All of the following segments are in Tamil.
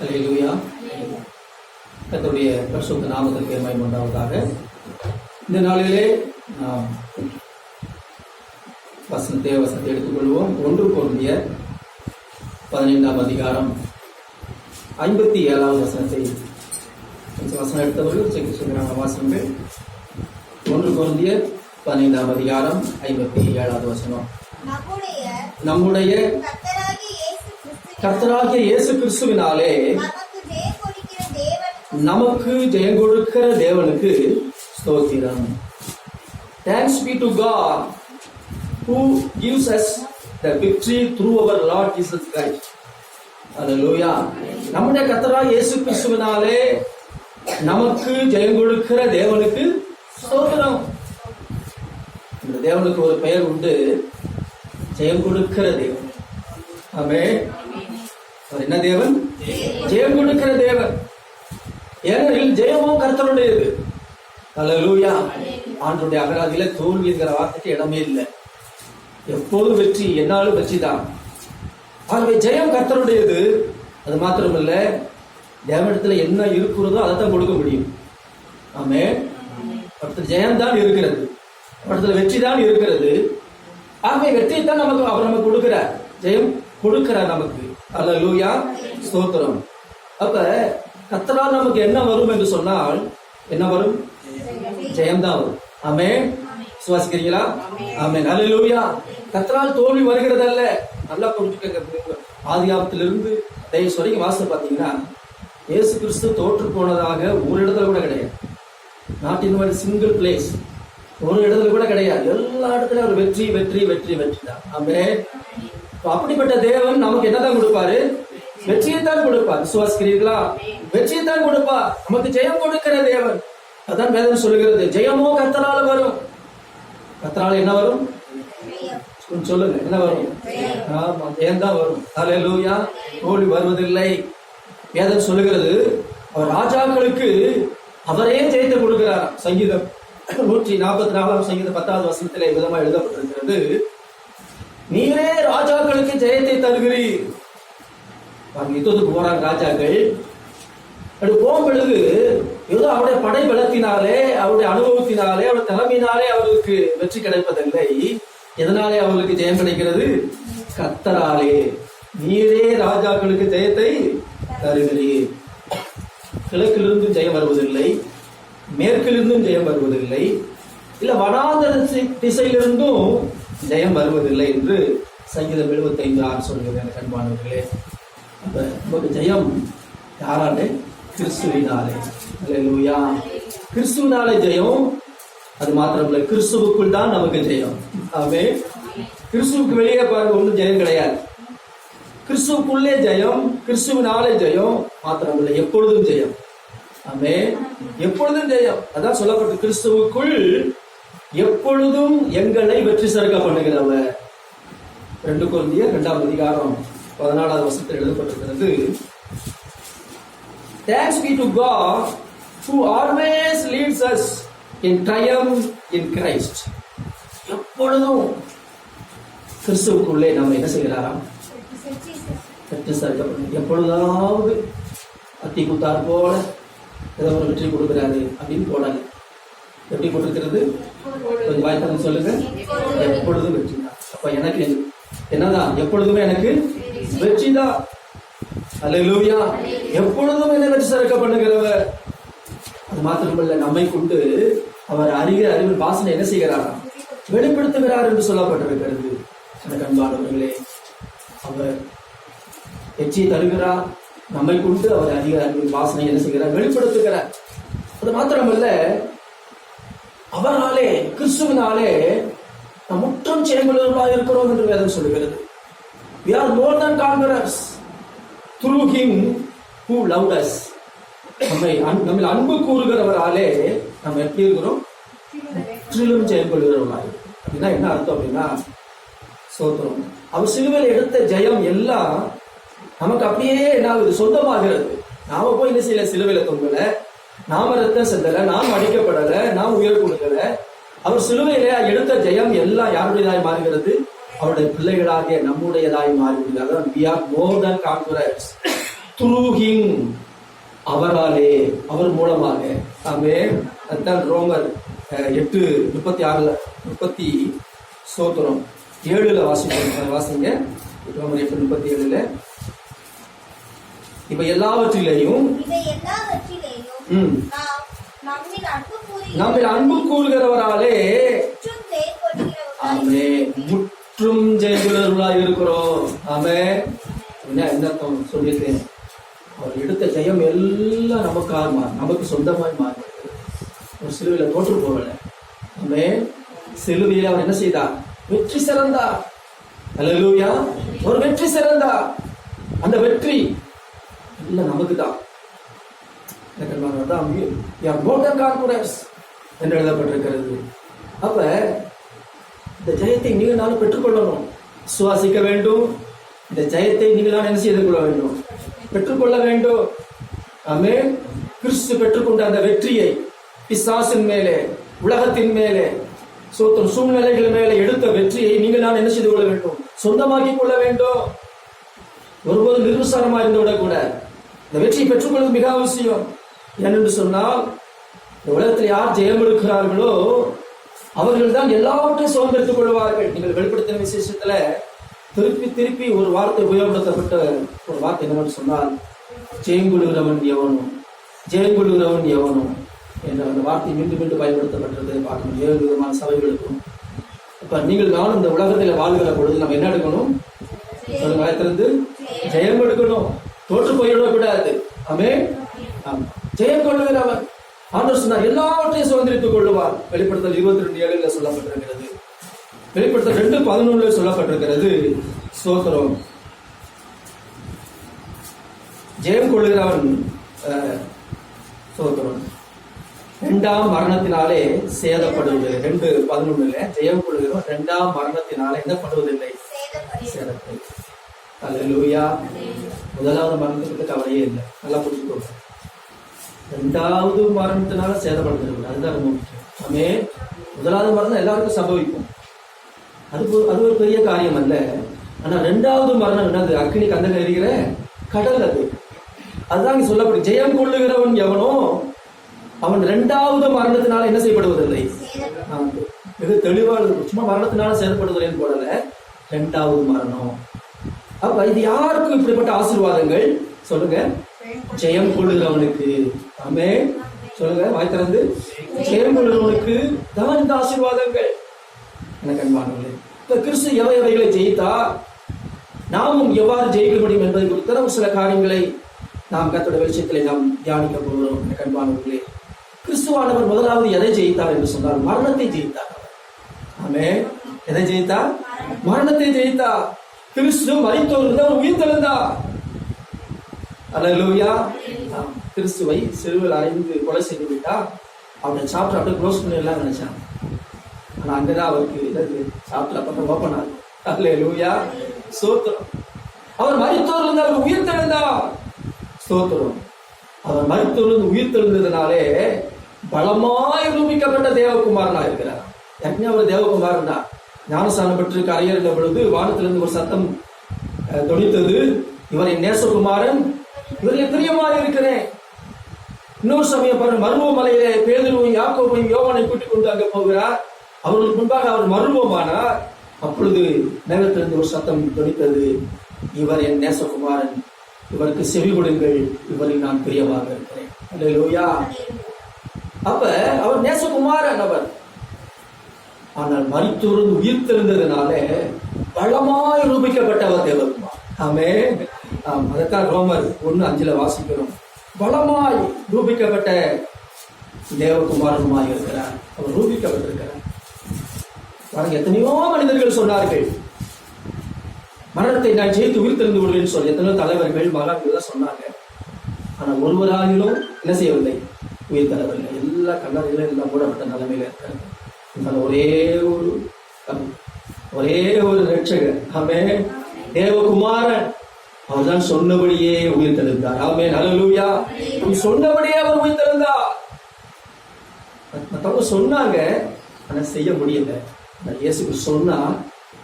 அல்லேலூயா கர்த்தருடைய பரிசுத்த நாமத்திற்கு மகிமை உண்டாவதாக. இந்த நாளிலே நாம் வசனத்தை வசனத்தை எடுத்துக்கொள்வோம். ஒன்று பொருந்திய பதினைந்தாம் அதிகாரம் ஐம்பத்தி ஏழாவது வசனத்தை வசனம் எடுத்தவர்கள் செக் சொல்கிறாங்க வாசனங்கள் ஒன்று பொருந்திய பதினைந்தாம் அதிகாரம் ஐம்பத்தி ஏழாவது வசனம். நம்முடைய நம்முடைய கர்த்தராகிய இயேசு கிறிஸ்துவினாலே நமக்கு ஜெயம் கொடுக்கிற தேவனுக்கு ஸ்தோத்திரம். Thanks be to God who gives us the victory through our Lord Jesus Christ அல்லேலூயா நம்முடைய கர்த்தரா இயேசு கிறிஸ்துவினாலே நமக்கு ஜெயம் கொடுக்கிற தேவனுக்கு ஸ்தோத்திரம். இந்த தேவனுக்கு ஒரு பெயர் உண்டு. ஜெயம் கொடுக்கிற தேவன். ஆமே என்ன தேவன்? ஜெயம் கொடுக்கிற தேவன். ஏனெனில் ஜெயமும் கர்த்தருடையது. அல்லேலூயா ஆண்டுடைய அகராதியில தோல்விங்கிற வார்த்தைக்கு இடமே இல்லை. எப்போதும் வெற்றி என்னாலும் வெற்றி தான். ஆகவே ஜெயம் கர்த்தருடையது. அது மாத்திரமல்ல தேவனிடத்துல என்ன இருக்கிறதோ அதை தான் கொடுக்க முடியும். ஆமே படத்தில் ஜெயம் தான் இருக்கிறது. படத்தில் வெற்றி தான் இருக்கிறது. ஆகவே வெற்றி தான் நமக்கு அவர் நமக்கு கொடுக்கிறார். ஜெயம் கொடுக்கிறார் நமக்கு. அல்லேலூயா ஸ்தோத்திரம். அப்ப கத்தரால் நமக்கு என்ன வரும் என்று சொன்னால் என்ன வரும்? ஜெயம்தான் வரும். ஆமே சுவாசிக்கிறீங்களா? ஆமே அல்லேலூயா கத்தரால் தோல்வி வருகிறதல்ல. நல்லா புரிஞ்சுக்கங்க பாதுகாப்பிலிருந்து தயவு வரைக்கும் வாசல் பார்த்தீங்கன்னா இயேசு கிறிஸ்து தோற்று போனதாக ஒரு இடத்துல கூட கிடையாது. Not in one single place ஒரு இடத்துல கூட கிடையாது. எல்லா இடத்துலயும் ஒரு வெற்றி வெற்றி வெற்றி வெற்றி தான். ஆமே அப்படிப்பட்ட தேவன் நமக்கு என்னதான் கொடுப்பாரு? வெற்றியை தான் கொடுப்பார். விசுவாசிக்கிறீர்களா? வெற்றியை தான் கொடுப்பார். நமக்கு ஜெயம் கொடுக்கிற தேவன். அதான் வேதம் சொல்லுகிறது. ஜெயமோ கத்தனால வரும். கத்தனால என்ன வரும்? கொஞ்சம் சொல்லுங்க. என்ன வரும்? ஆமா ஜெயம் தான் வரும். ஹalleluya. தோல்வி வருவதில்லை. வேதம் சொல்லுகிறது அவர் ராஜாக்களுக்கு அவரே ஜெயத்தை கொடுக்கிறார் சங்கீதம் நூற்றி நாற்பத்தி நாலாம் சங்கீதம் பத்தாவது வசனத்திலே விதமா எழுதப்பட்டிருக்கிறது. நீரே ராஜாக்களுக்கு ஜெயத்தை தருகிறீர். அவங்க யுத்தத்துக்கு போறாங்க ராஜாக்கள். அப்படி போகும் பொழுது ஏதோ அவருடைய படை பலத்தினாலே அவருடைய அனுபவத்தினாலே அவருடைய தலைமையினாலே அவர்களுக்கு வெற்றி கிடைப்பதில்லை. எதனாலே அவர்களுக்கு ஜெயம் கிடைக்கிறது? கத்தராலே நீரே ராஜாக்களுக்கு ஜெயத்தை தருகிறீர். கிழக்கிலிருந்து ஜெயம் வருவதில்லை. மேற்கிலிருந்தும் ஜெயம் வருவதில்லை. இல்ல வடாந்தர திசையிலிருந்தும் ஜெயம் வருவதில்லை என்று சங்கீதம் எழுபத்தைந்து ஆறு சொல்கிறது எனக்கு அன்பானவர்களே. அப்ப நமக்கு ஜெயம் யாராலே? கிறிஸ்துவினாலே. அல்லேலூயா கிறிஸ்துவினாலே ஜெயம். அது மாத்திரமில்லை கிறிஸ்துவுக்குள் தான் நமக்கு ஜெயம். ஆகவே கிறிஸ்துவுக்கு வெளியே பாருங்க ஒன்றும் ஜெயம் கிடையாது. கிறிஸ்துவுக்குள்ளே ஜெயம் கிறிஸ்துவினாலே ஜெயம் மாத்திரமில்லை எப்பொழுதும் ஜெயம். ஆமே. எப்பொழுதும் ஜெயம். அதான் சொல்லப்பட்ட கிறிஸ்துவுக்குள் எப்பொழுதும் எங்களை வெற்றி சேர்க்க பண்ணுகிறவர் ரெண்டு குழந்தைய இரண்டாம் அதிகாரம் பதினாலாவது வருஷத்தில் எழுதப்பட்டிருக்கிறது. Thanks be to God who always leads us in triumph in Christ. எப்பொழுதும் கிறிஸ்துவுக்குள்ளே நம்ம என்ன செய்கிறாராம் வெற்றி சேர்க்கப்படும் எப்பொழுதாவது அத்தி குத்தார் போல ஏதோ ஒரு வெற்றி கொடுக்குறாரு அப்படின்னு போடாது எப்படி கொடுக்கிறது கொஞ்சம் வாய்ப்பு சொல்லுங்க. எப்பொழுதும் வெற்றி தான். அப்ப எனக்கு என்னதான் எப்பொழுதுமே எனக்கு வெற்றி தான். அல்லேலூயா. எப்பொழுதும் என்ன வெற்றி சேர்க்க பண்ணுகிறவர். அது மாத்திரமல்ல நம்மை கொண்டு அவர் அறிகிற அறிவின் வாசனை என்ன செய்கிறாராம் வெளிப்படுத்துகிறார் என்று சொல்லப்பட்டிருக்கிறது. எனக்கு அன்பானவர்களே அவர் வெற்றியை தருகிறார். நம்மை கொண்டு அவர் அறிகிற அறிவின் வாசனை என்ன செய்கிறார்? வெளிப்படுத்துகிறார். அது மாத்திரமல்ல அவராலே கிறிஸ்துவினாலே நாம் முற்றம் செயல்படுவர்களாக இருக்கிறோம் என்று வேதம் சொல்லுகிறது. We are more than conquerors through him who love us நம்மை அன்- அன்பு கூறுகிறவராலே நம்ம எப்படி இருக்கிறோம்? முற்றிலும் செயல்படுகிறவர்களாக அப்படின்னா என்ன அர்த்தம் அப்படின்னா சோத்திரம். அவர் சிலுவையில் எடுத்த ஜெயம் எல்லாம் நமக்கு அப்படியே என்ன ஆகுது? சொந்தமாகிறது. நாம போய் என்ன செய்யல சிலுவையில தொங்கலை. நாம ரத்தம் செந்தல நாம் அடிக்கப்படல நாம் உயர் கொடுக்கல. அவர் சிலுவையிலே எடுத்த ஜெயம் எல்லாம் யாருடையதாய் மாறுகிறது? அவருடைய பிள்ளைகளாகிய நம்முடையதாய் மாறுகிறது. அதான் we are more த்ரூ அவராலே அவர் மூலமாக. ஆமே அதுதான் ரோமர் எட்டு முப்பத்தி ஆறுல முப்பத்தி சோத்திரம் ஏழுல வாசிப்போம் வாசிங்க. ரோமர் எட்டு முப்பத்தி ஏழுல. இப்ப எல்லாவற்றிலையும் ம், நம்மில் அன்பு கூறுகிறவராலே முற்றும் ஆமே முற்றும் ஜெயகுலர்களா இருக்கிறோம் ஆமே. என்ன என்ன அர்த்தம் சொல்லியிருக்கேன். அவர் எடுத்த ஜெயம் எல்லாம் நமக்காக மாறி நமக்கு சொந்தமாய் மாறி ஒரு சிலுவையில தோற்று போகல. ஆமே. சிலுவையில அவர் என்ன செய்தார்? வெற்றி சிறந்தா அலலூயா ஒரு வெற்றி சிறந்தா அந்த வெற்றி எல்லாம் நமக்கு தான் மோட்டர் கார்பரேட்ஸ் என்று எழுதப்பட்டிருக்கிறது அப்ப இந்த ஜெயத்தை நீங்கள் நானும் பெற்றுக்கொள்ளணும். சுவாசிக்க வேண்டும். இந்த ஜெயத்தை நீங்கள் நான் என்ன செய்து கொள்ள வேண்டும்? பெற்றுக்கொள்ள வேண்டும். ஆமே கிறிஸ்து பெற்றுக்கொண்ட அந்த வெற்றியை பிசாசின் மேலே உலகத்தின் மேலே சோத்தம் சூழ்நிலைகள் மேலே எடுத்த வெற்றியை நீங்கள் நான் என்ன செய்து கொள்ள வேண்டும்? சொந்தமாக்கி கொள்ள வேண்டும். ஒருபோதும் நிர்விசாரமா இருந்து விடக்கூடாது இந்த வெற்றியை பெற்றுக்கொள்வது மிக அவசியம். ஏனென்று சொன்னால் உலகத்தில் யார் ஜெயம் எடுக்கிறார்களோ அவர்கள் தான் எல்லாவற்றையும் சுதந்திரத்துக் கொள்வார்கள். நீங்கள் வெளிப்படுத்தின விசேஷத்துல திருப்பி திருப்பி ஒரு வார்த்தை உபயோகப்படுத்தப்பட்ட ஒரு வார்த்தை என்னவென்று சொன்னால் ஜெயம் கொள்கிறவன் எவனும் ஜெயங்குழுகிறவன் எவனும் என்ற அந்த வார்த்தை மீண்டும் மீண்டும் பயன்படுத்தப்பட்டதை. பார்க்கணும் ஏழு விதமான சபைகளுக்கும். இப்ப நீங்கள் நானும் இந்த உலகத்தில் வாழ்கிற பொழுது நம்ம என்ன எடுக்கணும்? ஒரு வாயத்திலிருந்து ஜெயம் எடுக்கணும். தோற்று போயிடக்கூடாது ஆமே ஆமா. ஜெயம் கொள்ளுகிறவர் ஆண்டவர் சொன்னார் எல்லாவற்றையும் சுதந்திரித்துக் கொள்ளுவார். வெளிப்படுத்தல் இருபத்தி ரெண்டு ஏழுல சொல்லப்பட்டிருக்கிறது. வெளிப்படுத்தல் ரெண்டு பதினொன்றுல சொல்லப்பட்டிருக்கிறது. சோத்திரம் ஜெயம் கொள்ளுகிறவன் அஹ், சோத்திரம் இரண்டாம் மரணத்தினாலே சேதப்படுவதில்லை ரெண்டு பதினொன்றுல ஜெயம் கொள்ளுகிறவன் இரண்டாம் மரணத்தினாலே என்ன பண்ணுவதில்லை? சேதப்படுகிறது. அது அல்லேலூயா. முதலாவது மரணத்துக்கு கவலையே இல்லை. நல்லா புரிஞ்சுக்கோங்க. ரெண்டாவது மரணத்தினால சேதப்படுத்துறது. அதுதான் ரொம்ப முக்கியம். ஆமே முதலாவது மரணம் எல்லாருக்கும் சம்பவிக்கும். அது ஒரு- அது ஒரு பெரிய காரியம் அல்ல. ஆனா ரெண்டாவது மரணம் என்னது? அக்னி கந்தக எரிகிற கடல் அது. அதுதான் சொல்லப்படும் ஜெயம் கொள்ளுகிறவன் எவனோ அவன் ரெண்டாவது மரணத்தினால என்ன செய்யப்படுவதில்லை? சேதப்படுகிறது ஆமா. மிக தெளிவாக சும்மா மரணத்தினால செயல்படுவதில்லைன்னு போடல ரெண்டாவது மரணம். அப்ப இது யாருக்கும் இப்படிப்பட்ட ஆசீர்வாதங்கள்? சொல்லுங்க. ஜெயம் கொள்ளுகிறவனுக்கு. ஆமே சொல்லுங்க வாய் திறந்து. ஜெயம் கொள்ளுகிறவனுக்கு தான் இந்த ஆசீர்வாதங்கள். எனக்கு அன்பானவர்களே இப்ப கிறிஸ்து எவை எவைகளை ஜெயித்தா நாமும் எவ்வாறு ஜெயிக்க முடியும் என்பதை குறித்த ஒரு சில காரியங்களை நாம் கத்தோட வெளிச்சத்திலே நாம் தியானிக்க போகிறோம். எனக்கு அன்பானவர்களே கிறிஸ்துவானவர் முதலாவது எதை ஜெயித்தார் என்று சொன்னார் மரணத்தை ஜெயித்தார் ஆமே எதை ஜெயித்தார்? மரணத்தை ஜெயித்தார். கிறிஸ்து மறைத்தோர் தான் உயிர் தெழுந்தார் அல்லேலூயா கிறிஸ்துவை சிறுவில் அறிந்து கொலை செய்து விட்டா அவனை சாப்பிட்டு அப்படியே க்ளோஸ் பண்ணிடலாம் நினைச்சான். ஆனா அங்கதான் அவருக்கு இதாவது சாப்பிட்டு அப்புறம் ஓப்பன் ஆகும் அல்லேலூயா சோத்திரம். அவர் மருத்துவர் அவர் உயிர் தெழுந்தா ஸ்தோத்திரம் அவர் மருத்துவருந்து உயிர் தெழுந்ததுனாலே பலமாய் ரூபிக்கப்பட்ட தேவகுமாரனா இருக்கிறார். யக்ஞ அவர் தேவகுமாரன் தான். ஞானஸ்தானம் பெற்று கரையேறின பொழுது வானத்திலிருந்து ஒரு சத்தம் தொனித்தது. இவரை நேசகுமாரன் இவரில் பிரியமாக இருக்கிறேன் இன்னொரு சமயம் பாருங்க மருவ மலையிலே பேதருவும் யாக்கோபையும் யோவானை கூட்டிக் கொண்டு அங்கே போகிறார். அவர்களுக்கு முன்பாக அவர் மருமமானார் அப்பொழுது நேரத்திலிருந்து ஒரு சத்தம் துணித்தது இவர் என் நேசகுமாரன். இவருக்கு செவி கொடுங்கள். இவரில் நான் பிரியமாக இருக்கிறேன். அல்லேலூயா அப்ப அவர் நேசகுமாரன் அவர். ஆனால் மரித்தோர்ந்து உயிர் தெழுந்ததுனால பலமாய் ரூபிக்கப்பட்டவர் தேவகுமார். ஆமே அதைத்தான் ரோமர் ஒண்ணு அஞ்சில் வாசிக்கிறோம். பலமாய் ரூபிக்கப்பட்ட தேவகுமாரனுமாய் இருக்கிறார். அவர் ரூபிக்கப்பட்டிருக்கிறார். பாருங்க எத்தனையோ மனிதர்கள் சொன்னார்கள். மரணத்தை நான் ஜெயித்து உயிர் தெரிந்து விடுவேன் சொல்லி எத்தனையோ தலைவர்கள் மகான்கள் தான் சொன்னாங்க. ஆனா ஒருவராகிலும் என்ன செய்யவில்லை? உயிர் தரவில்லை. எல்லா கல்லறைகளும் எல்லாம் மூடப்பட்ட நிலைமையில இருக்காங்க இருந்தாலும் ஒரே ஒரு ஒரே ஒரு ரட்சகர் ஆமே தேவகுமாரன். அவர்தான் சொன்னபடியே உயிர் தெழுந்தார் ஆமே நீ சொன்னபடியே அவர் உயிர் தெழுந்தார் மற்றவங்க சொன்னாங்க ஆனா செய்ய முடியல. இயேசுக்கு இயேசு சொன்னா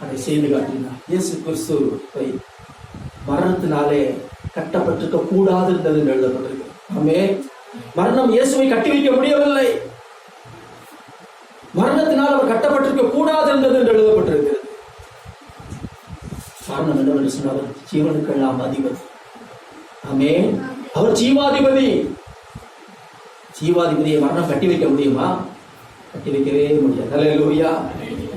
அதை செய்து காட்டினார். இயேசு கிறிஸ்துவை மரணத்தினாலே கட்டப்பட்டிருக்க கூடாது இருந்தது எழுதப்பட்டிருக்கு ஆமே மரணம் இயேசுவை கட்டி வைக்க முடியவில்லை. மரணத்தினால் அவர் கட்டப்பட்டிருக்க கூடாது இருந்தது என்று எழுதப்பட்டிருக்கிறது. காரணம் என்னவென்று சொன்னால் அவர் ஜீவனுக்கெல்லாம் அதிபதி. ஆமே அவர் ஜீவாதிபதி. ஜீவாதிபதியை மரணம் கட்டி வைக்க முடியுமா? கட்டி வைக்கவே முடியாது. அல்ல லோவியா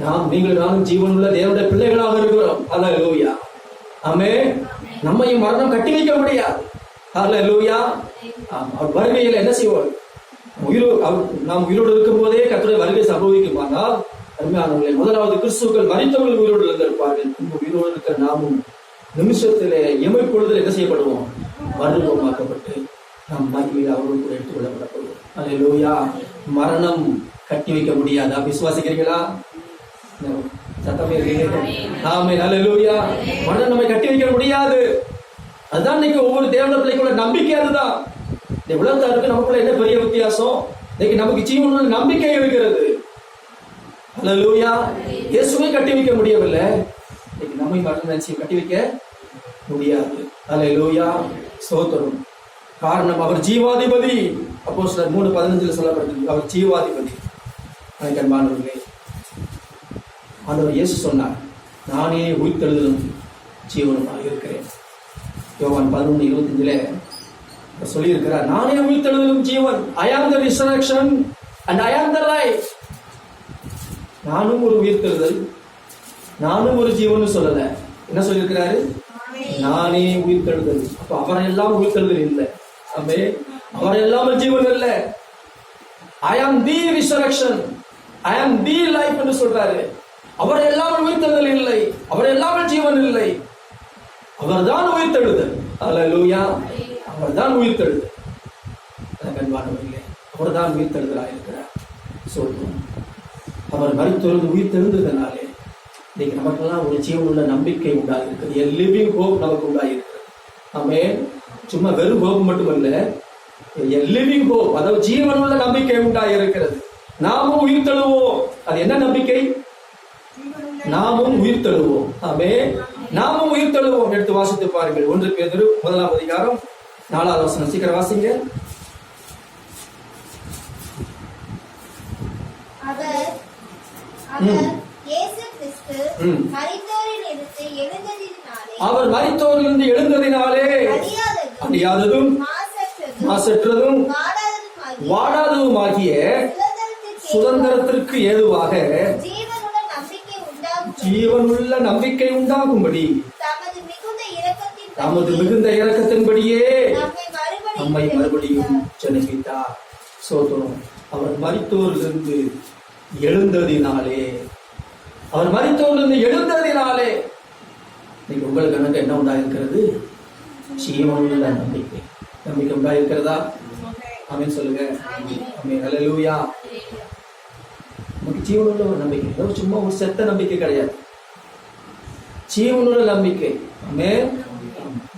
நாம் நீங்கள் நானும் ஜீவனுள்ள தேவனுடைய பிள்ளைகளாக இருக்கிறோம். அல்ல லோவியா ஆமே நம்மையும் மரணம் கட்டி வைக்க முடியாது. அல்ல லோவியா அவர் வருகையில் என்ன செய்வோம் உயிரோ அவர் நாம் உயிரோடு இருக்கும் போதே கத்துடைய வருகை சம்பவிக்குமானால் அருமையானவர்களே முதலாவது கிறிஸ்துக்கள் மறைந்தவர்கள் உயிரோடு இருந்திருப்பார்கள். இந்த உயிரோடு இருக்கிற நாமும் நிமிஷத்திலே எமை பொழுதில் என்ன செய்யப்படுவோம்? மறுரூபமாக்கப்பட்டு நாம் மகிழ்வில் அவரோடு கூட எடுத்துக் கொள்ளப்படப்படுவோம். அல்லேலூயா. மரணம் கட்டி வைக்க முடியாதா? விசுவாசிக்கிறீங்களா சத்தமே இருக்கீங்க ஆமே அல்லேலூயா. மரணம் நம்மை கட்டி வைக்க முடியாது. அதுதான் இன்னைக்கு ஒவ்வொரு தேவன பிள்ளைக்குள்ள நம்பிக்கை அதுதான். இந்த உலகத்தாருக்கு நமக்குள்ள என்ன பெரிய வித்தியாசம்? இன்னைக்கு நமக்கு ஜீவனுள்ள நம்பிக்கை இருக்கிறது. ஹலலூயா இயேசுவை கட்டி வைக்க முடியவில்லை. இன்னைக்கு நம்மை மட்டும் நினைச்சு கட்டி வைக்க முடியாது. ஹலலூயா சோதரும் காரணம் அவர் ஜீவாதிபதி. அப்போ சிலர் மூணு பதினஞ்சுல சொல்லப்பட்டது. அவர் ஜீவாதிபதி. எனக்கு அன்பானவர்களே ஆண்டவர் இயேசு சொன்னார் நானே உயிர்த்தெழுதலும் ஜீவனமாக இருக்கிறேன். யோவான் பதினொன்று இருபத்தஞ்சில் சொல்லியிருக்கிறார் நானே உயிர்த்தெழுதலும் ஜீவன். ஐ ஆம் த ரிசரக்ஷன் அண்ட் ஐ ஆம் த லைஃப் நானும் ஒரு உயிர்த்தெழுதல் நானும் ஒரு ஜீவன் சொல்லல. என்ன சொல்லியிருக்கிறாரு? நானே உயிர்த்தெழுதல். அப்ப அவரெல்லாம் உயிர்த்தெழுதல் இல்லை. அப்பே அவரெல்லாம் ஜீவன் இல்லை. ஐ ஆம் தி ரிசரக்ஷன் ஐ ஆம் தி லைஃப் என்று சொல்றாரு. அவர் எல்லாம் உயிர்த்தெழுதல் இல்லை. அவர் எல்லாம் ஜீவன் இல்லை. அவர்தான் உயிர்த்தெழுதல். அல்லேலூயா அவர்தான் உயிர்த்தெழுதல். எனக்கு அன்பானவர்களே அவர்தான் உயிர்த்தெழுதலாக இருக்கிறார் சொல்லுவோம். அவர் மருத்துவருந்து உயிர்த்தெழுந்ததுனாலே இன்னைக்கு நமக்கெல்லாம் ஒரு ஜீவனுள்ள நம்பிக்கை உண்டாகிருக்கிறது எல் லிவிங் ஹோப் நமக்கு உண்டாகிருக்கிறது ஆமே சும்மா வெறும் ஹோப் மட்டுமல்ல. எல் லிவிங் ஹோப் அதாவது ஜீவனுள்ள நம்பிக்கை உண்டாகிருக்கிறது நாமும் உயிர் தழுவோம். அது என்ன நம்பிக்கை? நாமும் உயிர் தழுவோம். ஆமே நாமும் உயிர் தழுவோம். எடுத்து வாசித்து பாருங்கள். ஒன்று பேதரு முதலாம் அதிகாரம் நாலாவது வசனம். சீக்கிரம் வாசிங்க. அவர் அவர். இயேசு கிறிஸ்து ம். மரித்தோரில் இருந்து எழுந்ததினாலே அவர் மரித்தோரிலிருந்து எழுந்ததினாலே அறியாததும் அறியாததும் மாசற்றதும் வாடாததுமாகிய வாடாததுமாகிய சுதந்திரத்திற்கு ஏதுவாக ஜீவனுள்ள நம்பிக்கை உண்டாகும்படி தமது மிகுந்த இறக்கத்தின்படியே நம்மை மறுபடியும். ஜனகித்தார் சோதனம் அவர் மரித்தோரிலிருந்து எழுந்ததினாலே. அவர் மரித்தோரிலிருந்து எழுந்ததினாலே. இன்னைக்கு உங்களுக்கு எனக்கு என்ன உண்டாயிருக்கிறது? ஜீவனுள்ள நம்பிக்கை. நம்பிக்கை உண்டாயிருக்கிறதா? ஆமென் சொல்லுங்க. ஆமென். ஹalleluya. நமக்கு ஜீவனுள்ள ஒரு நம்பிக்கை. ஏதோ சும்மா ஒரு செத்த நம்பிக்கை கிடையாது. ஜீவனுள்ள நம்பிக்கை. அமே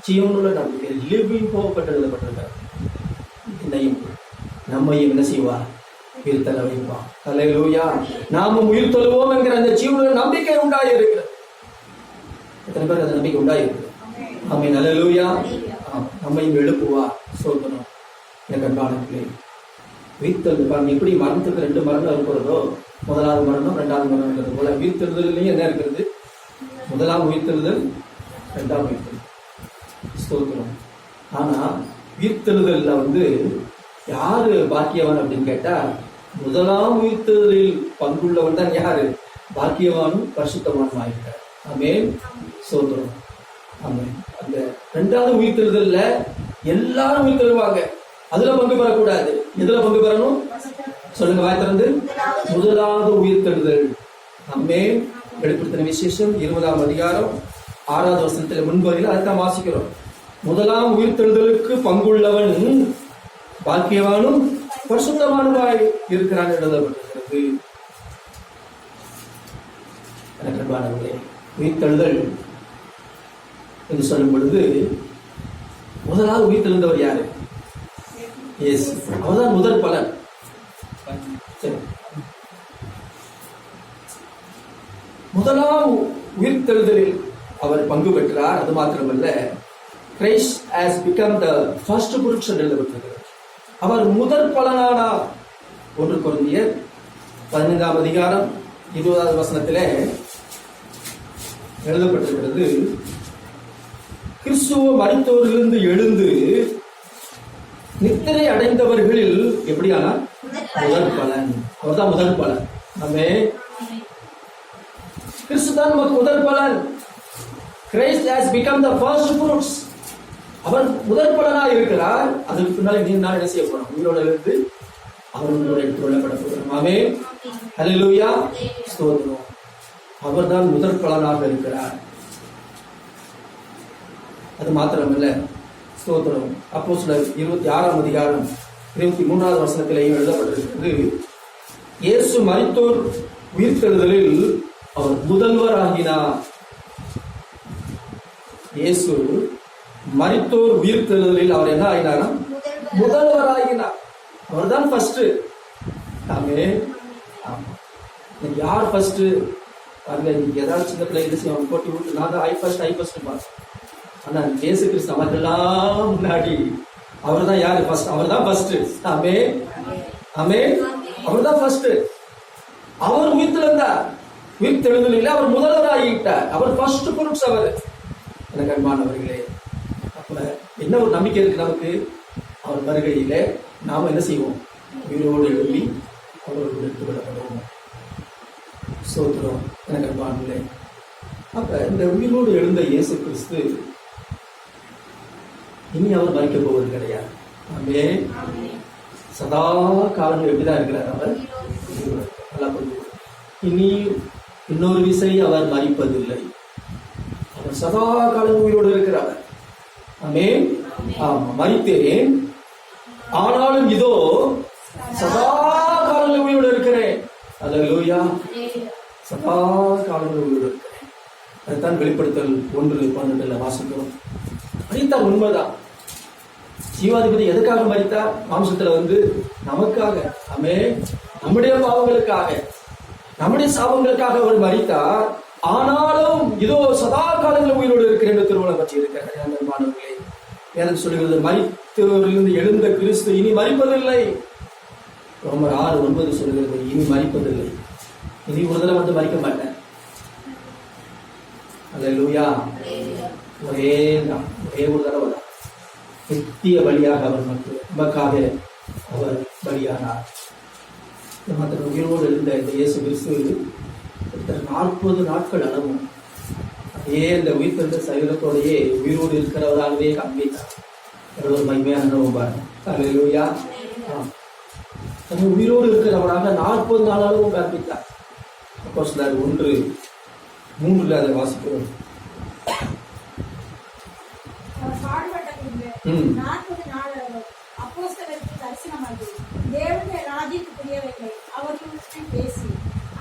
ஜீவனுள்ள நம்பிக்கை. லிவிங் ஹோப் என்று எழுதப்பட்டிருக்கிறார் என்னையும். நம்மையும் என்ன செய்வார்? உயிர் தள்ள வைப்பார் ஹalleluya நாமும் உயிர் தழுவோம் என்கிற அந்த ஜீவனுள்ள நம்பிக்கை உண்டாகி இருக்கிறது எத்தனை பேர் அந்த நம்பிக்கை உண்டாகி இருக்குது ஆம், நம்மையும் எழுப்புவார். சோதனம். எனக்கு அன்பானங்களே உயிர்த்தெழுந்து பாருங்க எப்படி மரணத்துக்கு ரெண்டு மரணம் இருக்கிறதோ முதலாவது மரணம் ரெண்டாவது மரணம் இருக்கிறது போல உயிர்த்தெழுதலையும் என்ன இருக்கிறது? முதலாம் உயிர்த்தெழுதல் ரெண்டாம் உயிர்த்தெழுதல். ஸ்தோத்திரம் ஆனா உயிர்த்தெழுதல்ல வந்து யாரு பாக்கியவான் அப்படின்னு கேட்டா முதலாம் உயிர்த்தெழுதலில் பங்குள்ளவன் தான் யாரு? பாக்கியவானும் பரிசுத்தவானும் ஆகிட்டார் ஆமென். சோதரம் ஆமென். அந்த ரெண்டாவது உயிர்த்தெழுதல்ல எல்லாரும் உயிர்த்தெழுவாங்க. அதுல பங்கு பெறக்கூடாது. எதுல பங்கு பெறணும்? சொல்லுங்க வாய் திறந்து. முதலாவது உயிர்த்தெழுதல். அம்மே வெளிப்படுத்தின விசேஷம் இருபதாம் அதிகாரம் ஆறாவது வசனத்துல முன்பதில் அதைத்தான் வாசிக்கிறோம். முதலாம் உயிர்த்தெழுதலுக்கு பங்குள்ளவன் பாக்கியவானும் பரிசுத்தமானவாய் இருக்கிறான் எழுதப்பட்டிருக்கிறது அன்பானவர்களே, உயிர்த்தெழுதல் என்று சொல்லும் பொழுது முதலாவது உயிர்த்தெழுந்தவர் யாரு? எஸ் அவர்தான் முதல் பலன். சரி. முதலாம் உயிர்த்தெழுதலில் அவர் பங்கு பெற்றார். அது மாத்திரமல்ல Christ has become the first புருஷன் எழுதப்பட்டது அவர் முதற் பலனானார். ஒன்று குருந்தியர் பதினைந்தாம் அதிகாரம் இருபதாவது வசனத்திலே எழுதப்பட்டிருக்கிறது. கிறிஸ்துவ மருத்துவர்களிருந்து எழுந்து நித்திரை அடைந்தவர்களில் எப்படியானா முதல் பலன். அவர்தான் முதல் பலன். நம்ம கிறிஸ்து தான் நமக்கு முதல் பலன். Christ has become the first fruits அவர் முதற்பலனாக இருக்கிறார் அதுக்கு பின்னால் நீ நான் என்ன செய்ய போறோம்? உயிரோட இருந்து அவர் உங்களோட எடுத்து கொள்ளப்பட போகிறோம். ஆமே ஹalleluya ஸ்தோத்திரம். அவர்தான் முதல் பலனாக இருக்கிறார். அது மாத்திரமில்ல. ஸ்தோத்திரம். அப்போ சில இருபத்தி ஆறாம் அதிகாரம் இருபத்தி மூன்றாவது வருஷத்திலேயும் எழுதப்பட்டிருக்கிறது. இயேசு மரித்தோர் உயிர்த்தெழுதலில் அவர் முதல்வர் ஆகினார் இயேசு மரித்தோர் உயிர்த்தெழுதலில் அவர் என்ன ஆகினாராம் முதல்வர் ஆகினார் அவர் தான் ஃபர்ஸ்ட் ஆமே யார் ஃபர்ஸ்ட் பாருங்க நீங்க ஏதாவது சின்ன பிள்ளை இது அவன் போட்டி விட்டு நான் தான் I first I first pass ஆனா இயேசு கிறிஸ்து அவர்களெல்லாம் முன்னாடி அவர் தான் யாரு ஃபர்ஸ்ட் அவர் தான் ஃபர்ஸ்ட் ஆமே ஆமே அவர் தான் ஃபர்ஸ்ட் அவர் உயிர்த்தெழுந்தார். இல்லை அவர் முதல்வராகிட்டார் அவர் ஃபர்ஸ்ட் பொருட்ஸ் அவர் எனக்கு அன்பானவர்களே என்ன ஒரு நம்பிக்கை இருக்கு நமக்கு? அவர் வருகையில் நாம என்ன செய்வோம்? உயிரோடு எழுதி அவரோடு எடுத்து விடப்படுவோம் சோத்திரம் எனக்கு அன்பானவர்களே அப்ப இந்த உயிரோடு எழுந்த இயேசு கிறிஸ்து இனி அவர் மறைக்க போவது கிடையாது. ஆமே சதா காலம் எப்படிதான் இருக்கிறார் அவர். நல்லா புரிஞ்சு இனி இன்னொரு விசை அவர் மறிப்பதில்லை. அவர் சதா காலம் உயிரோடு இருக்கிறார். மறித்தேன். ஆனாலும் இதோ சதா காலங்கள் உயிரோடு இருக்கிறேன். அல்லேலூயா. சதா காலங்கள் உயிரோடு இருக்கிறேன். அதுதான் வெளிப்படுத்தல் ஒன்று பன்னெண்டுல வாசிக்கிறோம். மறித்தார் உண்மைதான். ஜீவாதிபதி எதுக்காக மறித்தார்? மாம்சத்துல வந்து நமக்காக. அமே நம்முடைய பாவங்களுக்காக. நம்முடைய சாபங்களுக்காக அவர் மறித்தார். ஆனாலும் இதோ சதா காலங்கள் உயிரோடு இருக்கிறேன் என்று திருமணம் பற்றி இருக்கிறார் மாணவர்களே வேதம் சொல்லுகிறது மறித்தவரிலிருந்து எழுந்த கிறிஸ்து இனி மறிப்பதில்லை ரோமர் ஆறு ஒன்பது சொல்லுகிறது இனி மறிப்பதில்லை இனி ஒரு தடவை மட்டும் மறிக்க மாட்டேன். அல்லேலூயா. ஒரே தான் ஒரே ஒரு தடவை தான். நித்திய வழியாக அவர் நமக்கு நமக்காக அவர் பலியானார். மற்ற உயிரோடு இருந்த இந்த இயேசு கிறிஸ்து நாற்பது நாட்கள் அளவும் அதே இந்த உயிர்த்தெழுந்த சரீரத்தோடையே உயிரோடு இருக்கிறவராகவே காண்பித்தார். ஒரு மகிமையான பாருங்க. தன்னை உயிரோடு இருக்கிறவராக நாற்பது நாள் அளவும் காண்பித்தார் அப்போ சிலர் ஒன்று மூன்றுல அதை வாசிக்கிறோம். தேவனுடைய ராஜ்யத்துக்குரியவைகளை அவர்களுடன் பேசி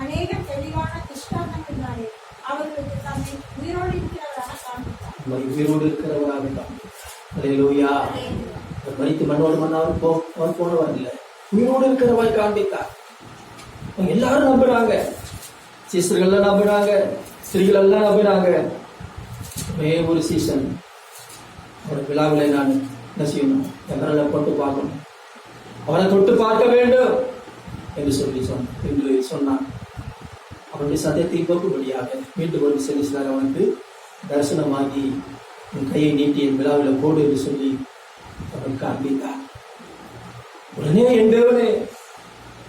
அநேகம் தெளிவான திஷ்டாந்தங்களினாலே அவர்களுக்கு தம்மை உயிரோடு இருக்கிறவராக காண்பித்தார் உயிரோடு இருக்கிறவராக காண்பித்தார் அல்லேலூயா மறித்து மண்ணோடு மண்ணாவது போ அவர் போனவர் இல்லை. உயிரோடு இருக்கிறவாய் காண்பித்தார். அவங்க எல்லாரும் நம்புறாங்க. சிஸ்டர்கள் நம்புறாங்க. ஸ்திரீகள் எல்லாம் நம்புறாங்க. ஒரே ஒரு சீசன். ஒரு விழாவில் நான் என்ன செய்யணும் எவரில் போட்டு பார்க்கணும்? அவரை தொட்டு பார்க்க வேண்டும் என்று சொல்லி சொன்ன என்று சொன்னான். அவனுடைய சத்தியத்தை போக்கும்படியாக மீண்டும் ஒரு செல்லிசிலார் அவனுக்கு தரிசனமாகி உன் கையை நீட்டி என் விழாவில் போடு என்று சொல்லி அவன் காண்பித்தார் உடனே என் தேவனே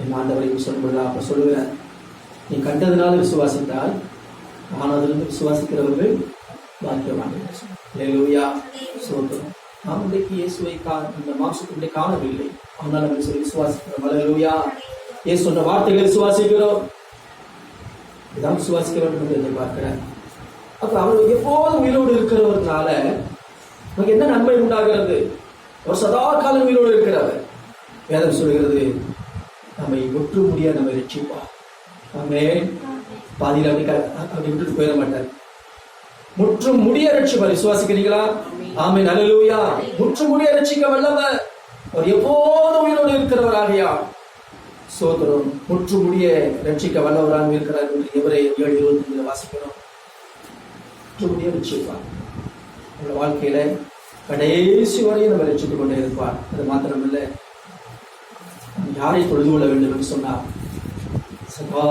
என் ஆண்டவரை சொல்லுகிறா அப்ப சொல்லுகிறார். நீ கண்டதுனால விசுவாசித்தால் நான் அதிலிருந்து விசுவாசிக்கிறவர்கள் பாக்கியவான்கள் லேலூயா சோத்திரம். நாம் இன்றைக்கு இயேசுவை கா இந்த மாம்சத்தினுடைய காணவில்லை. ஆனால் நம்ம சொல்லி விசுவாசிக்கிறோம். அல்லேலூயா இயேசு சொன்ன வார்த்தைகளை விசுவாசிக்கிறோம். இதான் விசுவாசிக்க வேண்டும் என்று எதிர்பார்க்கிறேன் அப்ப அவர் எப்போதும் உயிரோடு இருக்கிறவர்னால நமக்கு என்ன நன்மை உண்டாகிறது? அவர் சதா காலம் உயிரோடு இருக்கிறவர். வேதம் சொல்கிறது நம்மை முற்று முடிய நம்மை ரட்சிப்பா ஆமே பாதியில் அப்படி அப்படி விட்டுட்டு போயிட மாட்டார். முற்றும் முடிய ரட்சிப்பார். விசுவாசிக்கிறீங்களா? ஆமே நல்லலூயா முற்று முடிய ரட்சிக்க வல்லவர். அவர் எப்போதும் உயிரோடு இருக்கிறவராகியா சோதரம் முற்று முடிய ரட்சிக்க வல்லவராக இருக்கிறார் என்று எவரை ஏழு இருபத்தி வாசிக்கிறோம். முற்று முடிய ரட்சிப்பார். உங்க வாழ்க்கையில கடைசி வரையும் நம்ம ரட்சித்துக் கொண்டே இருப்பார். அது மாத்திரமில்லை யாரை தொழுது கொள்ள வேண்டும் என்று சொன்னார் சதா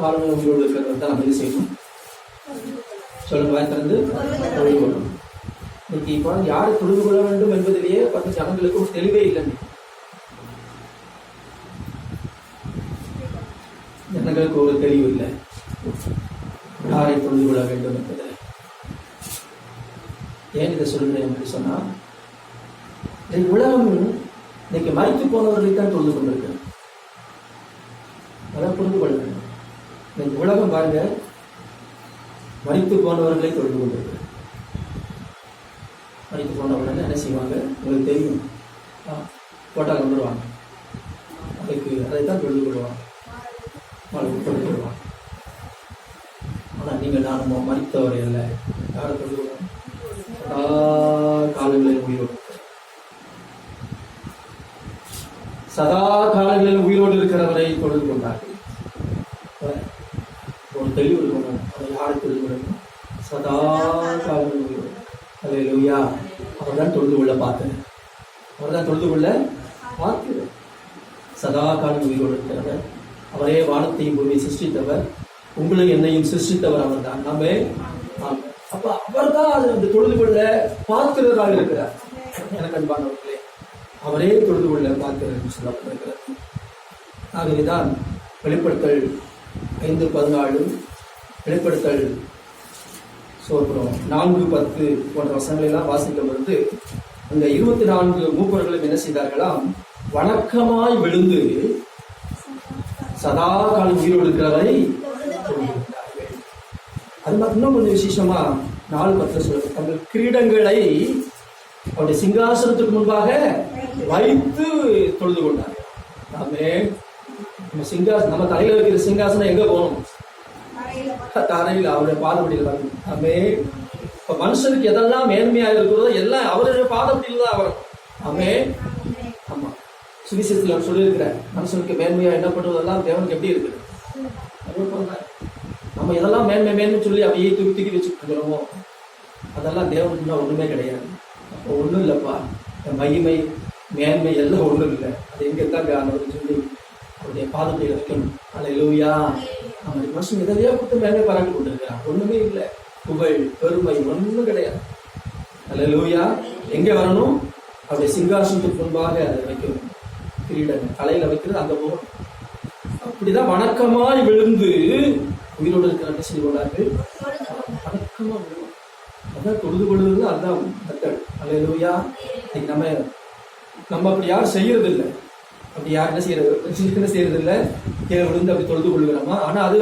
காலங்கள் உங்களோடு இருக்கிறது தான் நம்ம என்ன செய்யணும்? சொல்லுங்க வாய் திறந்து தொழுது கொள்ளணும். இன்னைக்கு இப்போ யாரை தொழுது கொள்ள வேண்டும் என்பதிலேயே பத்து ஜனங்களுக்கு ஒரு தெளிவே இல்லை எங்களுக்கு ஒரு தெளிவு இல்லை யாரை புரிந்து கொள்ள வேண்டும் என்பதில். ஏன் இதை சொல்கிறேன் என்று சொன்னா இந்த உலகம் இன்னைக்கு மறைத்து போனவர்களை தான் தொழுது கொண்டிருக்கு அதான் புரிந்து கொள்ள வேண்டும். இன்னைக்கு உலகம் பாருங்க மறைத்து போனவர்களை தொழுது கொண்டிருக்கு மறைத்து போனவர்கள் என்ன செய்வாங்க? உங்களுக்கு தெரியும். போட்டா வந்துடுவாங்க அதுக்கு அதைத்தான் தொழுது கொள்வாங்க. அவளை தொழுது கொள்வாங்க ஆனால் நீங்கள் நான் மறித்தவரை அல்ல. யாரை சொல்லுவோம்? கொள்வாங்க சதா காலங்களில் உயிரோடு. சதா காலங்களில் உயிரோடு இருக்கிறவரை தொழுது கொண்டார்கள். ஒரு தெளிவு இருக்கணும். அதை யாரை தொழுது கொள்ளணும்? சதா காலங்களில் உயிரோடு. அதே லூயா அவர் தான் தொழுது கொள்ள பார்த்தேன் அவர் தான் தொழுது கொள்ள பார்க்கிறேன் சதா காலம் உயிரோடு இருக்கிறவர். அவரே வானத்தையும் பூமியை சிருஷ்டித்தவர். உங்களை என்னையும் சிருஷ்டித்தவர் அவர் தான் நாமே அப்ப அவர் தான் அந்த தொழுது கொள்ள பார்க்கிறவராக இருக்கிறார். எனக்கு அன்பானவர்களே அவரே தொழுது கொள்ள பார்க்கிறார் என்று சொல்லப்பட்டிருக்கிறார் ஆகவேதான் வெளிப்படுத்தல் ஐந்து பதினாலு வெளிப்படுத்தல் சோர்க்கிறோம் நான்கு பத்து போன்ற வசங்களெல்லாம் வாசிக்கும் பொழுது அந்த இருபத்தி நான்கு மூப்பர்களும் என்ன செய்தார்களாம்? வணக்கமாய் விழுந்து சதா காலம் உயிரோடு இருக்கிறவரை அது மட்டும் கொஞ்சம் விசேஷமா நாலு பத்து சொல்லுங்க தங்கள் கிரீடங்களை அவருடைய சிங்காசனத்துக்கு முன்பாக வைத்து தொழுது கொண்டார். நாமே நம்ம சிங்காசனம் நம்ம தலையில வைக்கிற சிங்காசனம் எங்க போகணும்? தரையில் அவருடைய பாதப்படியில் வரணும் ஆமே இப்ப மனுஷனுக்கு எதெல்லாம் மேன்மையாக இருக்கிறதோ எல்லாம் அவருடைய பாதப்படியில் தான் வரணும் ஆமே சுவிசேஷத்தில் அவர் சொல்லியிருக்கிறார் மனுஷனுக்கு மேன்மையாக என்ன பண்ணுவதெல்லாம் தேவனுக்கு எப்படி இருக்குது? நம்ம இதெல்லாம் மேன்மை மேன்மை சொல்லி அப்படியே தூக்கி தூக்கி வச்சுட்டு அதெல்லாம் தேவனுக்குன்னா ஒன்றுமே கிடையாது. அப்போ ஒன்றும் இல்லைப்பா. இந்த மகிமை மேன்மை எல்லாம் ஒன்றும் இல்லை. அது எங்கே இருக்காங்க அவர் சொல்லி அவருடைய பாதத்தை வைக்கணும் அல்லையா நம்ம மனுஷன் எதையோ கொடுத்து மேன்மை பாராட்டி கொண்டிருக்கிறான். ஒன்றுமே இல்லை. புகழ் பெருமை ஒன்றும் கிடையாது. அதில் லூயா எங்கே வரணும்? அவருடைய சிங்காசனத்துக்கு முன்பாக அதை வைக்கணும். கிரீடம் தலையில வைக்கிறது அந்த முகம். அப்படிதான் வணக்கமாய் விழுந்து உயிரோடு இருக்கிற என்ன செய்து கொண்டார்கள்? வணக்கமா விழுவோம். அதான் தொழுது கொள்வது அதுதான் மெத்தட் அல்லையா இன்னைக்கு நம்ம நம்ம அப்படி யாரும் செய்யறது இல்லை அப்படி யார் என்ன செய்யறது? என்ன செய்யறது இல்லை கீழே விழுந்து அப்படி தொழுது கொள்கிறோமா ஆனா அது